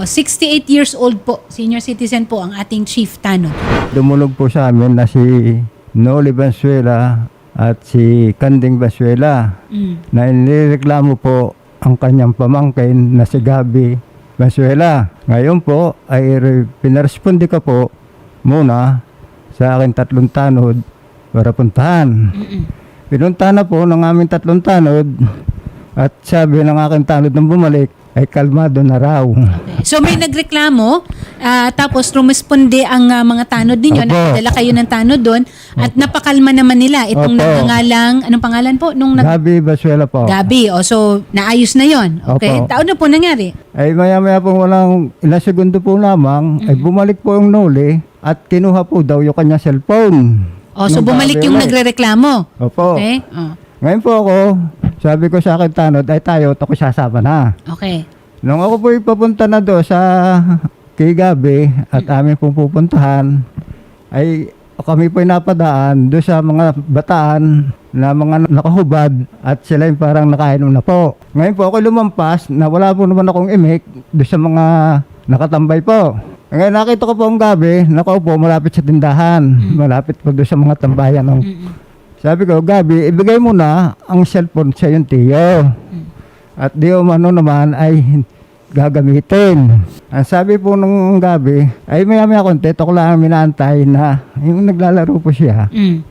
O, 68 years old po, senior citizen po ang ating chief tanod. Dumulog po sa amin na si Noli Bansuela at si Kanding Bansuela Mm. na inireklamo po ang kanyang pamangkin na si Gabi Bansuela. Ngayon po ay re- pinaresponde ka po muna sa aking tatlong tanod para puntahan. Mm-mm. Pinunta na po ng aming tatlong tanod at sabi ng aking tanod nang bumalik ay kalmado na raw. Okay. So may nagreklamo, ah, tapos rumisponde ang ah, mga tanod ninyo, Opo. nagdala kayo ng tanod doon, at napakalma naman nila itong Opo. nagngangalang, anong pangalan po? Nung nag- Gabi Bansuela po. Gabi. O, so naayos na yon Okay? Opo. Taon na po nangyari? Ay maya-maya po walang ilang segundo po lamang, ay bumalik po yung Noli at kinuha po daw yung kanya cellphone. O, so Nung bumalik gabi yung ulit. nagre-reklamo. Opo. Okay? O, Ngayon po ako, sabi ko sa akin tanod, ay tayo, ako sasama na. okay. Nung ako po ipapunta na do sa kay Gabi at amin pong pupuntahan, ay kami po napadaan do sa mga bataan na mga nakahubad at sila yung parang nakainom na po. Ngayon po ako lumampas na wala po naman akong imik do sa mga nakatambay po. Ngayon nakita ko po ang gabi, nakaupo malapit sa tindahan, malapit po do sa mga tambayan ng sabi ko, Gabi, ibigay mo na ang cellphone sa yung tiyo. At di umano naman ay gagamitin. Ang sabi po nung Gabi, ay maya maya konti, ako lang ang minaantay na yung naglalaro po siya. Mm.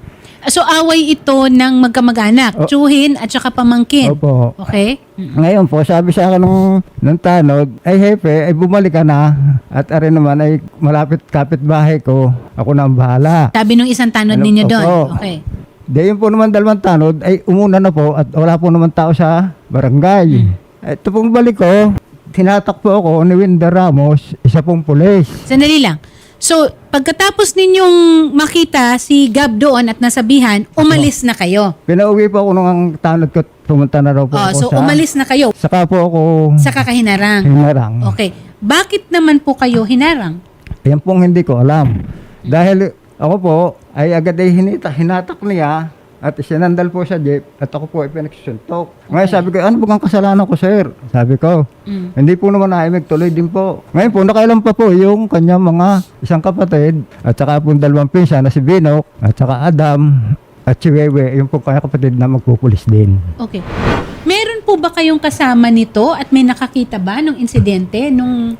So away ito ng magkamag-anak, O- tsuhin at saka pamangkin. Opo. Okay? Mm. Ngayon po, sabi sa akin ng, ng tanod, ay hepe, ay bumalik ka na. At arin naman ay malapit kapitbahay ko, ako na ang bahala. Sabi nung isang tanod Ano, ninyo doon. Okay. Di yun po naman dalawang tanod ay umuna na po at wala po naman tao sa barangay. Ito pong balik ko, tinatak po ako ni Winder Ramos, isa pong pulis. Sandali lang. So, pagkatapos ninyong makita si Gab doon at nasabihan, umalis na kayo. Pinauwi po ako nung ang tanod ko, pumunta na raw po Oh, ako so sa... umalis na kayo Saka po ako sa kakahinarang. hinarang. Okay. Bakit naman po kayo hinarang? Yan pong hindi ko alam. Dahil ako po ay agad ay hinita, hinatak niya at sinandal po sa jeep at ako po ay pinagsusuntok. Ngayon sabi ko, ano ba ang kasalanan ko sir? Sabi ko, Mm. Hindi po naman naimig, tuloy din po. Ngayon po, nakailan pa po yung kanyang mga isang kapatid at saka po dalawang pinsa na si Binok at saka Adam at si Wewe, yung po kanya kapatid na magpupulis din. Okay. Meron po ba kayong kasama nito at may nakakita ba nung insidente nung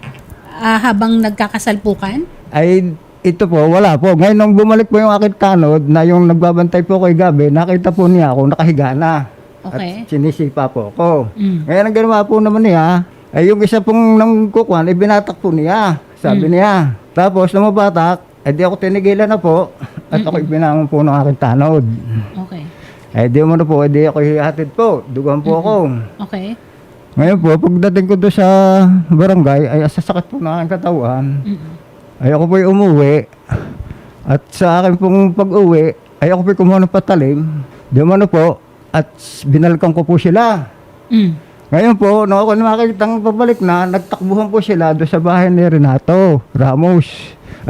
ah, habang nagkakasalpukan? Ay, ito po, wala po. Ngayon, nung bumalik po yung aking tanod na yung nagbabantay po kay Gabi, nakita po niya ako nakahiga na. Okay. At sinisipa po ako. Mm. Ngayon, ang ginawa po naman niya, ay yung isa pong nang kukuhan, ay binatak po niya. Sabi niya. Tapos, nung mabatak, ay di ako tinigilan na po. At ako ibinangon po ng aking tanod. Okay. Ay di mo na po, ay di ako hihatid po. Dugan po ako. Okay. Ngayon po, pagdating ko doon sa barangay, ay sasakit po ng aking katawan. Mm. Ay ako po'y umuwi. At sa akin pong pag-uwi, ay ako po'y kumuha ng patalim. Na po, at binalikan ko po sila. Mm. Ngayon po, nung ako nakakitang pabalik na, nagtakbuhan po sila doon sa bahay ni Renato Ramos.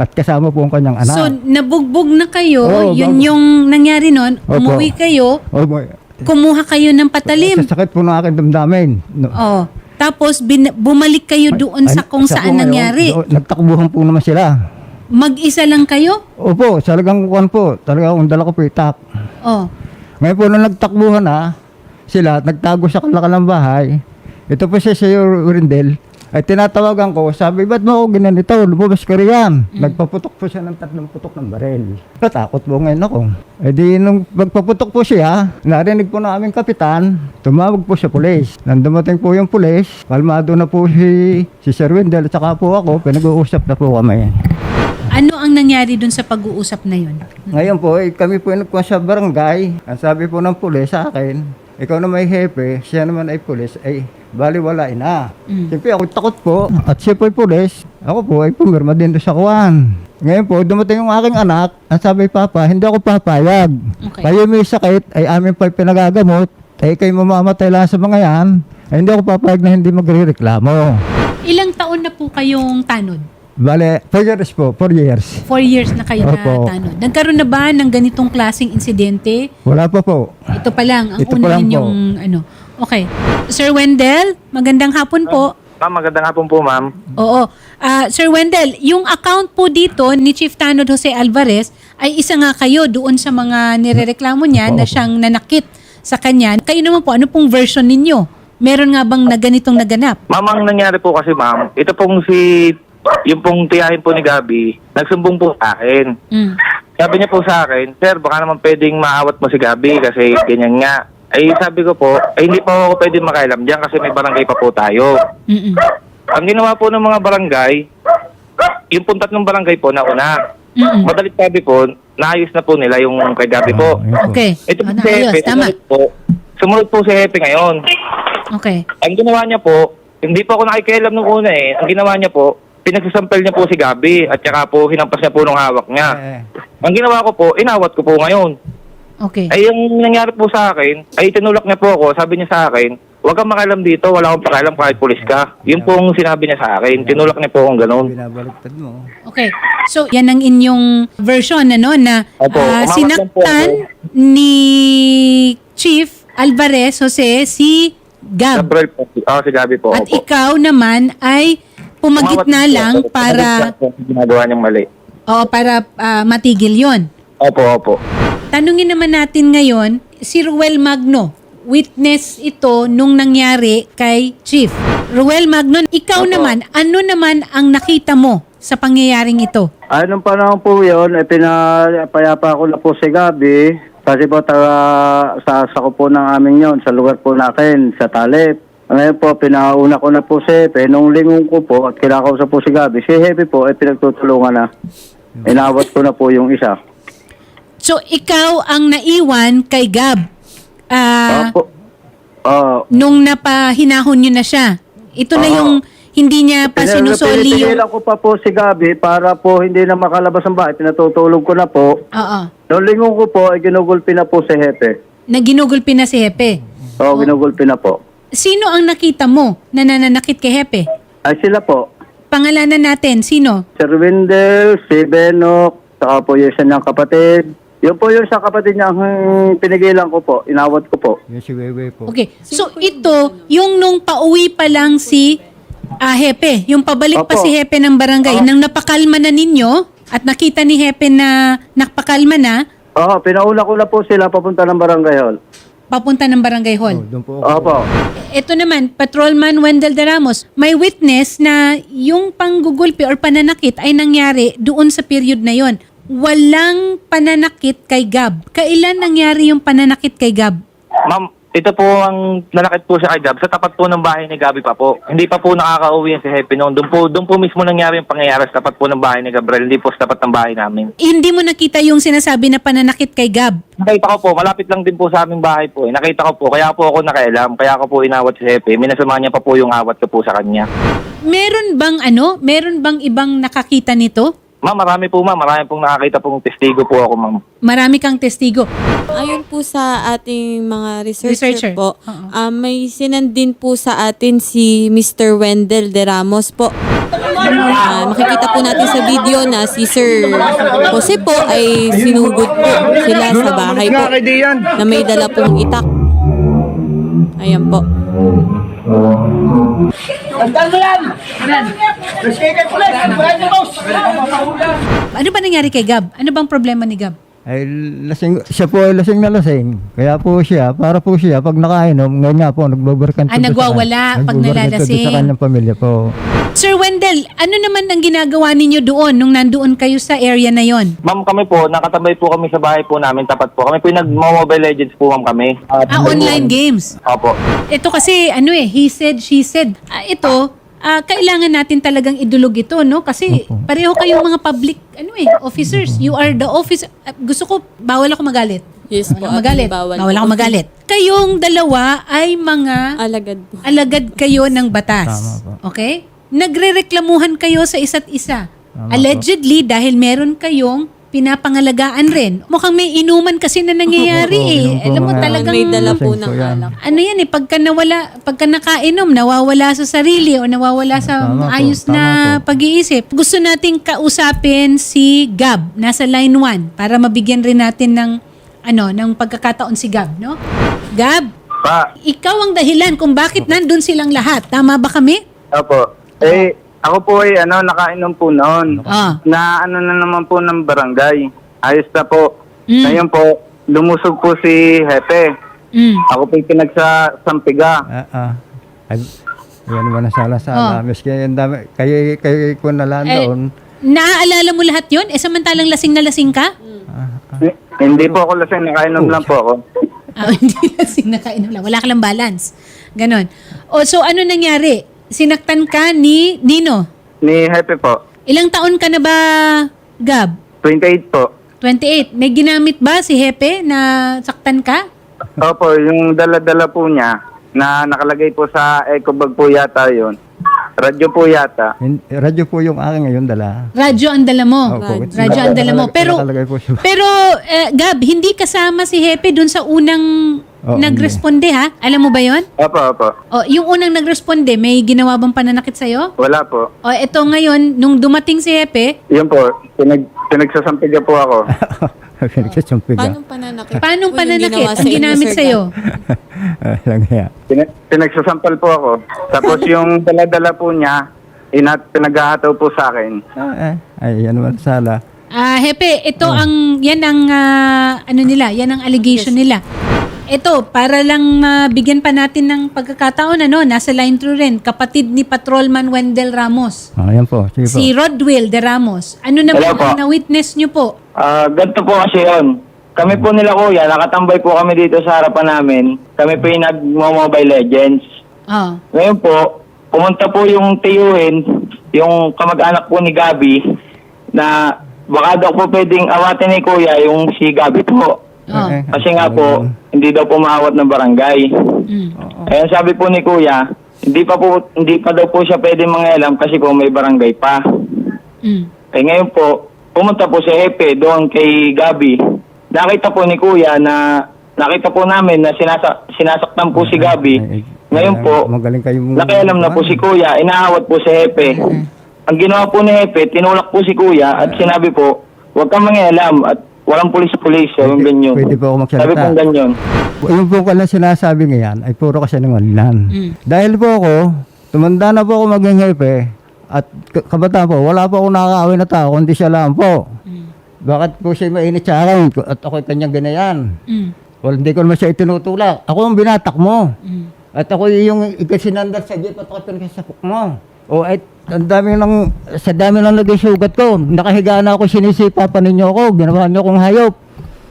At kasama po ang kanyang anak. So, nabugbog na kayo. Oo, yun bago. yung nangyari nun. Opo. Umuwi kayo. boy. Kumuha kayo ng patalim. Sa sakit po ng aking damdamin. No. Oh. Tapos, bin- bumalik kayo doon sa kung sa saan po ngayon, nangyari. doon, nagtakbuhan po naman sila. Mag-isa lang kayo? Opo, talagang kukuhan po. Talagang akong dala ko po itak. Oh. Ngayon po, nung nagtakbuhan na, sila, at nagtago sa kalakalang bahay, ito po si Sir Urindel, ay tinatawagan ko, sabi, ba't mo ako ginanito? Lumabas ka riyan. Nagpaputok po siya ng tatlong putok ng barel. Natakot po ngayon ako. E di nung magpaputok po siya, narinig po na aming kapitan, tumawag po sa pulis. Nang dumating po yung pulis, kalmado na po si, si Sir Wendell at saka po ako, pinag-uusap na po kami. Ano ang nangyari dun sa pag-uusap na yun? Ngayon po, eh, kami po ay nagkuha sa barangay. Ang sabi po ng pulis sa akin, ikaw na may hepe, siya naman ay pulis, ay baliwalain na. Mm. Siyempre ako takot po, at siya po ay pulis, ako po ay pumirma din doon sa kuwan. Ngayon po, dumating yung aking anak, ang sabi papa, hindi ako papayag. Okay. Kayo may sakit, ay amin pa pinagagamot, ay kayo mamamatay lang sa mga yan, ay hindi ako papayag na hindi magre-reklamo. Ilang taon na po kayong tanod? Bale, 4 years po, 4 years. Four years na kayo Opo. na tanod. Nagkaroon na ba ng ganitong klaseng insidente? Wala pa po. Ito pa lang, ang Ito una pa lang po. ninyong ano. Okay. Sir Wendell, magandang hapon po. Ma'am, magandang hapon po, ma'am. Oo. Ah, Sir Wendell, yung account po dito ni Chief Tanod Jose Alvarez ay isa nga kayo doon sa mga nirereklamo niya na siyang nanakit sa kanya. Kayo naman po, ano pong version ninyo? Meron nga bang na ganitong naganap? Ma'am, ang nangyari po kasi, ma'am, ito pong si, yung pong tiyahin po ni Gabi, nagsumbong po sa akin. Mm. Sabi niya po sa akin, Sir, baka naman pwedeng maawat mo si Gabi kasi ganyan nga. Ay sabi ko po, ay hindi po ako pwedeng makailam dyan kasi may barangay pa po tayo. Mm-mm. Ang ginawa po ng mga barangay, yung puntat ng barangay po na una. Mm-mm. Madalit sabi po, naayos na po nila yung kay Gabi po. Ah. Okay. Ito po Ano, si ayos, Hepe, tama. sumunod po. Sumunod po si Hepe ngayon. Okay. Ang ginawa niya po, hindi po ako nakikialam nung una eh. Ang ginawa niya po, pinagsasampel niya po si Gabi at saka po hinampas niya po nung hawak niya. Eh, Ang ginawa ko po, inawat ko po ngayon. Okay. Ay yung nangyari po sa akin, ay tinulak niya po ako, sabi niya sa akin, huwag kang makialam dito, wala akong pakialam kahit pulis ka. Yun po ang sinabi niya sa akin, tinulak niya po akong ganun. binabaliktad mo. Okay. So, yan ang inyong version, ano, na Opo, ah, lang po sinaktan ni Chief Alvarez Jose si Gab. Gabriel po, oh, si Gabi po. At opo. ikaw naman ay pumagit na po lang ako. para po sa ginagawa niyang mali. o para ah, matigil 'yon. Opo, opo. Tanungin naman natin ngayon si Ruel Magno. Witness ito nung nangyari kay Chief. Ruel Magno, ikaw Opo. naman, ano naman ang nakita mo sa pangyayaring ito? Ay, nung panahon po yun, eh, pinapayapa ko na po si Gabi. Kasi po, taga, sa, sa ko po ng amin yon sa lugar po natin, sa Talip. Ngayon po, pinauna ko na po si Hepe. Nung lingon ko po at kinakausap po si Gabi, si Hepe po, eh, pinagtutulungan na. Inawat ko na po yung isa. So, ikaw ang naiwan kay Gab ah, Opo. Oh, nung napahinahon nyo na siya. Ito na Oo. yung hindi niya pa sinusoli yung... Pinipigilan ko pa po si Gabi para po hindi na makalabas ng bahay. Pinatutulog ko na po. Oo. Nung lingon ko po, ay ginugulpi na po si Hepe. Na ginugulpi na si Hepe. Oo, ginugulpi na po. Sino ang nakita mo na nananakit kay Hepe? Ay sila po. Pangalanan natin, sino? Sir Windel, si Benok, saka po yung isa niyang kapatid. Yun po yung sa kapatid niya ang pinigilan ko po, inawat ko po. Yun si Wewe po. Okay. So ito, yung nung pauwi pa lang si ah, Hepe, yung pabalik pa Opo. si Hepe ng barangay, nang napakalma na ninyo at nakita ni Hepe na napakalma na, Oo, pinauna ko na po sila papunta ng barangay hall. papunta ng barangay Oh, hall. doon po. Opo. Ito naman, Patrolman Wendell de Ramos, may witness na yung panggugulpi or pananakit ay nangyari doon sa period na yon. Walang pananakit kay Gab. Kailan nangyari yung pananakit kay Gab? Ma'am, ito po ang nanakit po siya kay Gab sa tapat po ng bahay ni Gabi pa po. Hindi pa po nakakauwi yan si Hepe noon. Doon po, doon po mismo nangyari yung pangyayari sa tapat po ng bahay ni Gabriel, hindi po sa tapat ng bahay namin. Hindi mo nakita yung sinasabi na pananakit kay Gab. Nakita ko po, malapit lang din po sa aming bahay po. Eh. Nakita ko po, kaya po ako nakialam, kaya ako po inawat si Hepe. Minasama niya pa po yung awat ko po sa kanya. Meron bang ano? Meron bang ibang nakakita nito? Ma'am, marami po ma'am, marami pong nakakita pong testigo po ako ma'am. Marami kang testigo. Ayon po sa ating mga researcher, Researcher. po, Oo. ah, may sinandin po sa atin si Mr. Wendell de Ramos po. Ah, makikita po natin sa video na si Sir Jose po ay sinugod po sila sa bahay po na may dala pong itak. Ayan po. Ano ba nangyari kay Gab? Ano bang problema ni Gab? Ay, lasing, siya po ay lasing na lasing. Kaya po siya, para po siya, pag nakainom, ngayon nga po, nagbabarkan Ah, nagwawala pag nalalasing. sa kanyang pamilya po. Sir Wendell, ano naman ang ginagawa ninyo doon nung nandoon kayo sa area na yon? Ma'am, kami po, nakatabay po kami sa bahay po namin, tapat po. Kami po yung nag-mobile legends po ma'am kami. Ah, online games. Opo. Ito kasi, ano eh, he said, she said. Ah, ito, ah, kailangan natin talagang idulog ito, no? Kasi pareho kayong mga public, ano eh, officers. You are the officer. Ah, gusto ko, bawal ako magalit. Yes Bawal po, ako magalit. at bawal Bawal po. ako magalit. Kayong dalawa ay mga Alagad po. alagad kayo ng batas. Tama po. Okay? Nagrereklamuhan kayo sa isa't isa. Tama Allegedly, dahil meron kayong pinapangalagaan rin. Mukhang may inuman kasi na nangyayari Oo, eh. yun po Alam mo talagang... May dala po ng po alak. Ano yan eh, pagka nawala, pagka nakainom, nawawala sa sarili o nawawala sa Tama po, ayos tama na po. pag-iisip. Gusto nating kausapin si Gab, nasa line 1, para mabigyan rin natin ng, ano, ng pagkakataon si Gab, no? Gab, Pa, ikaw ang dahilan kung bakit nandun silang lahat. Tama ba kami? Opo. Eh, ako po ay ano, nakainom po noon. Ah. Na ano na naman po ng barangay. Ayos na po. Mm. Ngayon po, lumusog po si Hepe. Mm. Ako po yung pinagsasampiga. Ah, ah. Ay, yan naman ang sala-sala. Oh. Miski yung dami, kayo, kayo ko na lang Eh, doon. naaalala mo lahat yon? Eh, samantalang lasing na lasing ka? Eh, Hindi po ako lasing, nakainom lang po ako. Ah, hindi lasing na kainom lang. Wala ka lang balance. Ganon. O, so ano nangyari? Sinaktan ka ni Nino. Ni Hepe po. Ilang taon ka na ba, Gab? 28 po. 28. May ginamit ba si Hepe na saktan ka? Opo, yung dala-dala po niya na nakalagay po sa eco bag po yata yon. Radyo po yata. Hin- Radyo po yung aking ngayon dala. Radyo ang dala mo. Opo. Radyo ang dala mo. Pero, Nakalagay po siya. pero eh, Gab, hindi kasama si Hepe dun sa unang Oo, nagresponde ha? Alam mo ba yon? Opo, opo. O, yung unang nagresponde, may ginawa bang pananakit sa'yo? Wala po. O, eto ngayon, nung dumating si Hepe, Yun po, pinag, pinagsasampiga po ako. Pinagsasampiga. Paano pananakit? paano po yung pananakit ginawa ang inyo, ginamit Sir sa'yo? Lang kaya. Pina- pinagsasampal po ako. Tapos yung dala-dala po niya, inat pinaghahataw po sa akin. Ah, eh. Ay, yan naman ang sala. Ah, Hepe, ito ang, yan ang, ah, ano nila, yan ang allegation nila. Ito, para lang mabigyan pa natin ng pagkakataon, ano, nasa line through rin, kapatid ni Patrolman Wendell Ramos. Ah, yan po. Sige po. Si Rodwell de Ramos. Ano naman Hello po. ang na-witness nyo po? Ah, ganito po kasi yun. Kami po nila kuya, nakatambay po kami dito sa harapan namin. Kami po yung nag-mobile legends. Oh. Ngayon po, pumunta po yung tiyuhin, yung kamag-anak po ni Gabi, na baka daw po pwedeng awatin ni kuya yung si Gabi po. Oh. Kasi nga po, hindi daw po maawat ng barangay. Mm. Ayan sabi po ni kuya, hindi pa po hindi pa daw po siya pwedeng mangialam kasi po may barangay pa. Mm. Eh ngayon po, pumunta po si Hepe doon kay Gabi. Nakita po ni Kuya na nakita po namin na sinasa, sinasaktan po si Gabi. Ay, ay, Ngayon ay, po, magaling kayo mong- nakialam na po si Kuya, inaawat po si Hepe. Ang ginawa po ni Hepe, tinulak po si Kuya at sinabi po, huwag kang mangialam at walang. Sabi Pwede- ganyan. pwede po ako magsalita. Sabi po ganyan. Yung po pala sinasabi ngayon ay puro kasi ng Mm. Dahil po ako, tumanda na po ako maging hepe at k- kabataan po, wala po ako nakakaawin na tao, kundi siya lang po. Bakit po siya mainit sa akin at ako kanyang ganayan? Mm. Well, hindi ko naman siya itinutulak. Ako ang binatak mo. Mm. At ako yung ikasinandar sa jeep at ako pinagkasapok mo. O at ang dami ng, sa dami ng naging sugat ko. Nakahiga na ako, sinisipa pa ninyo ako. Ginawa niyo akong hayop.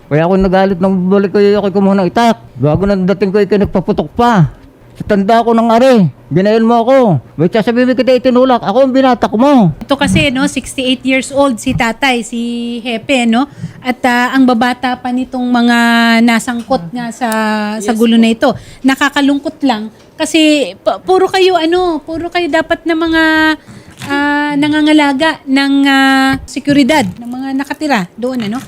Kaya ako nagalit nang balik ko yung ko muna itak. Bago nang dating ko, ikay nagpaputok pa. Tanda ko ng are, ginayon mo ako. Ba't sasabihin kita itinulak? Ako ang binatak mo. Ito kasi no, 68 years old si tatay, si Hepe no. At ah, ang babata pa nitong mga nasangkot nga sa sa gulo na ito. Nakakalungkot lang kasi pu- puro kayo ano, puro kayo dapat na mga ah, nangangalaga ng ah, seguridad ng mga nakatira doon ano.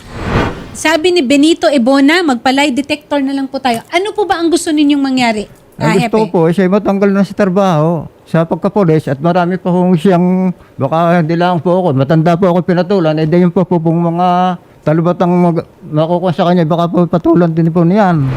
Sabi ni Benito Ebona, magpalay detector na lang po tayo. Ano po ba ang gusto ninyong mangyari? Ah, Ang gusto ko po, siya ay matanggal na sa trabaho sa pagkapolis at marami pa po siyang, baka hindi lang po ako, matanda po ako pinatulan, eh di yung po po pong mga talubatang mag, makukuha sa kanya, baka po patulan din po niyan.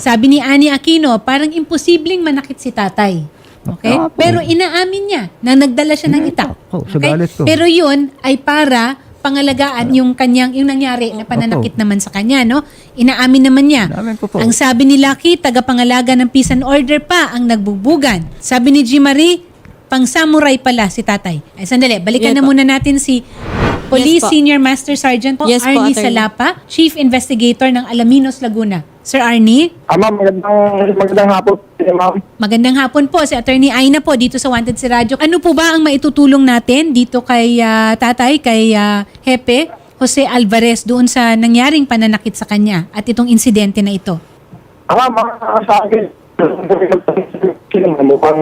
Sabi ni Ani Aquino, parang imposibleng manakit si tatay. Okay? Ah, po. Pero inaamin niya na nagdala siya ng itak. Sa galit ko. Pero yun ay para pangalagaan yung kanyang yung nangyari na pananakit naman sa kanya, no? Inaamin naman niya. Inaamin ko po. Ang sabi ni Lucky, tagapangalaga ng peace and order pa ang nagbubugan. Sabi ni G. Marie, pang samurai pala si tatay. Ay, sandali, balikan na muna natin si Police Yes po. Senior Master Sergeant po, Yes po, Arnie Attorney. Salapa, Chief Investigator ng Alaminos, Laguna. Sir Arnie? Ah, ma'am, magandang, magandang hapon, ma'am. Magandang hapon po si Attorney Aina po dito sa Wanted si Radyo. Ano po ba ang maitutulong natin dito kay ah, tatay, kay ah, Hepe Jose Alvarez doon sa nangyaring pananakit sa kanya at itong insidente na ito? Ah, ma'am, ah, sa akin, mukhang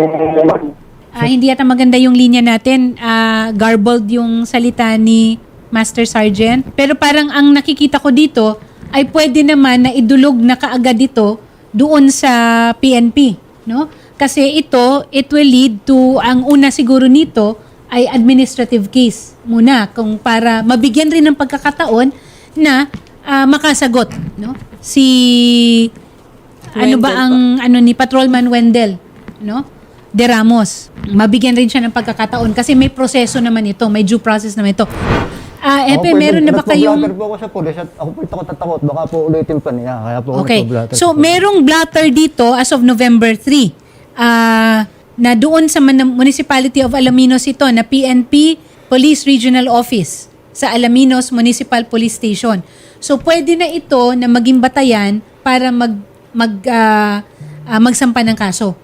Ah, hindi yata maganda yung linya natin. Ah, garbled yung salita ni Master Sergeant. Pero parang ang nakikita ko dito ay pwede naman na idulog na kaagad ito doon sa PNP. No? Kasi ito, it will lead to, ang una siguro nito ay administrative case muna kung para mabigyan rin ng pagkakataon na ah, makasagot no si ano ba Wendell ang ano ni Patrolman Wendell no De Ramos. Mabigyan rin siya ng pagkakataon kasi may proseso naman ito, may due process naman ito. Ah, Epe, Ako po, meron na ba kayong... nagpa-blatter po ako sa pulis at ako po ito katatakot. Baka po ulitin pa niya. Kaya po ako Okay. So, sa pulis. merong blatter dito as of November 3. Ah, na doon sa Man- Municipality of Alaminos ito na PNP Police Regional Office sa Alaminos Municipal Police Station. So, pwede na ito na maging batayan para mag mag ah, ah, magsampa ng kaso.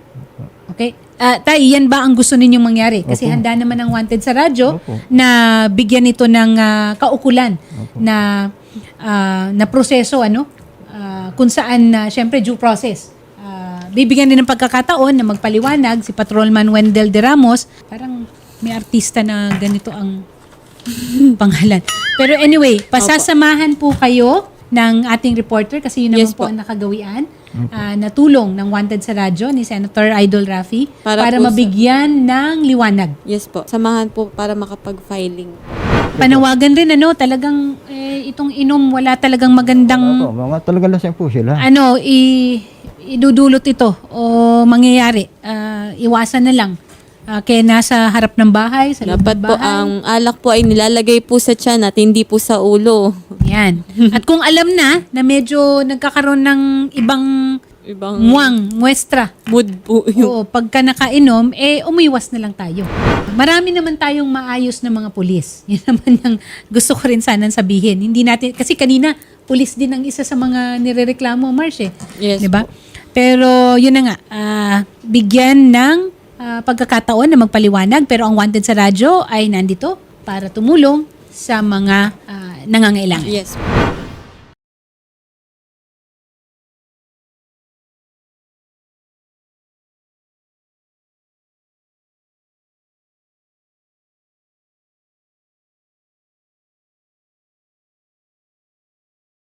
Okay? Ah, tay, yan ba ang gusto ninyong mangyari? Kasi handa naman ang wanted sa radyo Opo. na bigyan ito ng ah, kaukulan na ah, na proseso ano Ah, kung saan na syempre due process. Ah, bibigyan din ng pagkakataon na magpaliwanag si Patrolman Wendell De Ramos. Parang may artista na ganito ang pangalan. Pero anyway, pasasamahan po kayo ng ating reporter kasi yun naman Yes po po. ang nakagawian ah, na tulong ng Wanted sa Radyo ni Senator Idol Rafi para, Para po sa- mabigyan ng liwanag. Yes po. Samahan po para makapag-filing. Panawagan rin ano, talagang eh, itong inom wala talagang magandang Opo, mga talaga lasing po sila. ano, i, idudulot ito o mangyayari. Ah, iwasan na lang. Ah, kaya nasa harap ng bahay, sa loob Dapat ng po bahay. ang alak po ay nilalagay po sa tiyan at hindi po sa ulo. Yan. At kung alam na na medyo nagkakaroon ng ibang Ibang muwang, muestra. mood po yung Oo, pagka nakainom, eh umiwas na lang tayo. Marami naman tayong maayos na mga pulis. Yan naman ang gusto ko rin sana sabihin. Hindi natin, kasi kanina, pulis din ang isa sa mga nirereklamo, Mars eh. Yes Di ba? Pero yun na nga, ah, bigyan ng ah, pagkakataon na magpaliwanag. Pero ang wanted sa radyo ay nandito para tumulong sa mga ah, nangangailangan. Yes.